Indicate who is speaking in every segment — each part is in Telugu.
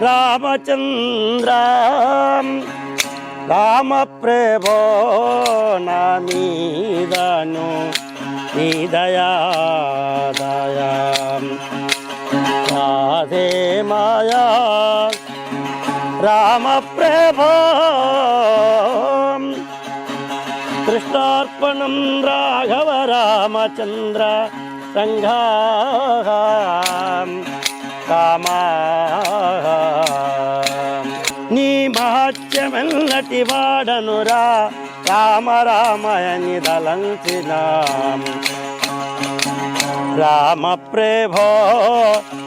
Speaker 1: రామచంద్ర రామ ప్రభో నా మీదను నీ దయా దయా రాధే మాయా రామ ప్రభో కృష్ణార్పణం రాఘవ రామచంద్ర సంఘా కామా నీ మహత్యమెల్లటి వాడనురా? రామ రామయని దలంచిన రామ ప్రభో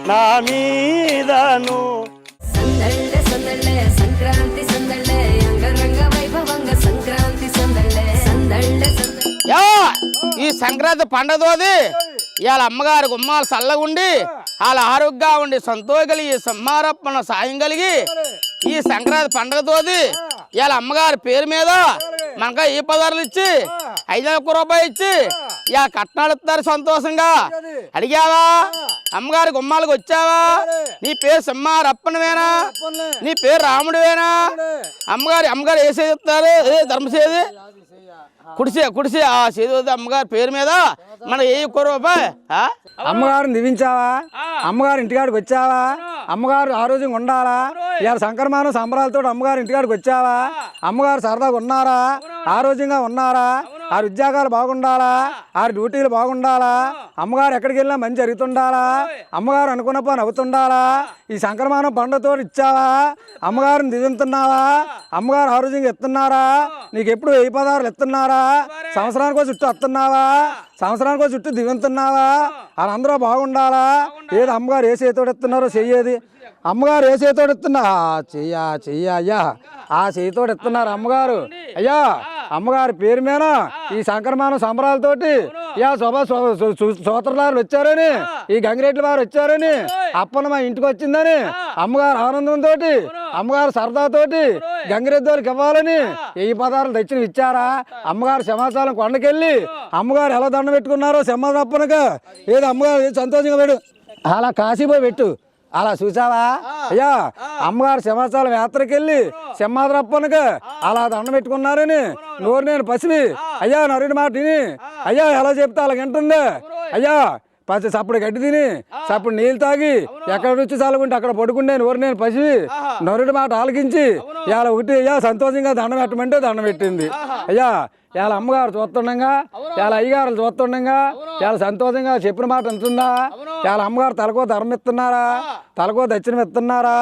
Speaker 1: నా మీదను.
Speaker 2: సంక్రాంతి
Speaker 3: ఈ సంక్రాంతి పండగతోది ఇవాళ అమ్మగారు గుమ్మాలు చల్లగుండి వాళ్ళ ఆరోగ్యంగా ఉండి సంతోషం ఈ సమ్మారప్పన సాయం కలిగి ఈ సంక్రాంతి పండగతోది ఇవాళ అమ్మగారి పేరు మీద మనక ఈ పదార్లు ఇచ్చి ఐదు ఒక్క రూపాయి ఇచ్చి ఇవాళ కట్నాలు ఇస్తారు సంతోషంగా. అడిగావా? అమ్మగారి గుమ్మాలకు వచ్చావా? నీ పేరు సింహారప్పనవేనా? నీ పేరు రాముడివేనా? అమ్మగారి అమ్మగారు ఏ సేది ఇస్తారు ఏ ధర్మసేది? కుడిసే కుడిసే ఆ సేదు అమ్మగారి పేరు మీద మన ఏ ఒక్క రూపాయి?
Speaker 4: అమ్మగారిని దీవించావా అమ్మగారు ఇంటికాడికి వచ్చావా? అమ్మగారు ఆరోగ్యంగా ఉండాలా? ఇవాళ సంక్రమానం సంబరాలతో అమ్మగారు ఇంటికాడికి వచ్చావా? అమ్మగారు సరదాగా ఉన్నారా? ఆరోగ్యంగా ఉన్నారా? ఆరు ఉద్యోగాలు బాగుండాలా? ఆరు డ్యూటీలు బాగుండాలా? అమ్మగారు ఎక్కడికి వెళ్ళినా మంచి జరుగుతుండాలా? అమ్మగారు అనుకున్న పని అవుతుండాలా? ఈ సంక్రమణం పండుగతో ఇచ్చావా? అమ్మగారిని దిగుతున్నావా? అమ్మగారు ఆరోగ్యంగా ఎత్తున్నారా? నీకు ఎప్పుడు వెయ్యి పదార్లు ఎత్తున్నారా? సంవత్సరానికి చుట్టూ వస్తున్నావా సంవత్సరానికి చుట్టూ దిగుతున్నావా వాళ్ళందరూ బాగుండాలా? ఏది అమ్మగారు ఏ చేతితోడు ఎత్తున్నారో చెయ్యేది? అమ్మగారు ఏ చేతితోడు ఎత్తున్నా? చెయ్యా చెయ్యా అయ్యా. ఆ చేతితోడు ఎత్తున్నారు అమ్మగారు. అయ్యా అమ్మగారి పేరు మీద ఈ సంక్రమానం సంబరాలతోటి యా శోభ వచ్చారని ఈ గంగిరెడ్డి వారు వచ్చారని అప్పన మా ఇంటికి వచ్చిందని అమ్మగారు ఆనందంతో అమ్మగారు సరదాతోటి వారికి ఇవ్వాలని ఈ పదార్థాలు తెచ్చిన ఇచ్చారా? అమ్మగారు సమాచారం కొండకెళ్ళి అమ్మగారు ఎలా దండం పెట్టుకున్నారో సమాధాపనగా ఏదో అమ్మగారు సంతోషంగా పెట్టు. అలా కాశీపోయి పెట్టు. అలా చూసావా? అయ్యా అమ్మగారు సింహాచలం యాత్రకి వెళ్ళి సింహాద్రప్పనగా అలా దండం పెట్టుకున్నారని నోరు నేను పసివి అయ్యా నరుడి మాట విని. అయ్యా ఎలా చెప్తే అలా వింటుంది. అయ్యా పచ్చి సప్పుడు గడ్డి తిని సప్పుడు నీళ్ళు తాగి ఎక్కడ రుచి చాలుకుంటే అక్కడ పడుకుండే నోరు నేను పసివి. నరుడి మాట ఆలకించి ఇవాళ ఒకటి అయ్యా సంతోషంగా దండం పెట్టమంటే దండం పెట్టింది. అయ్యా ఇవాళ అమ్మగారు చూస్తుండగా ఇవాళ అయ్యగారు చూస్తుండగా ఇవాళ సంతోషంగా చెప్పిన మాట ఉంటుందా ఇవాళ అమ్మగారు తలకో ధర్మం ఇస్తున్నారా? తలకో దక్షిణం ఇస్తున్నారా?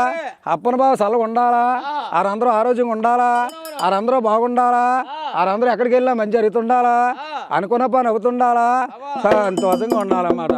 Speaker 4: అప్పన బాబు చల్లగా ఉండాలా? వారందరూ ఆరోగ్యంగా ఉండాలా? వారందరూ బాగుండాలా? వారందరూ ఎక్కడికి వెళ్ళినా మంచి జరుగుతుండాలా? అనుకున్న పని అవుతుండాలా సంతోషంగా ఉండాలన్నమాట.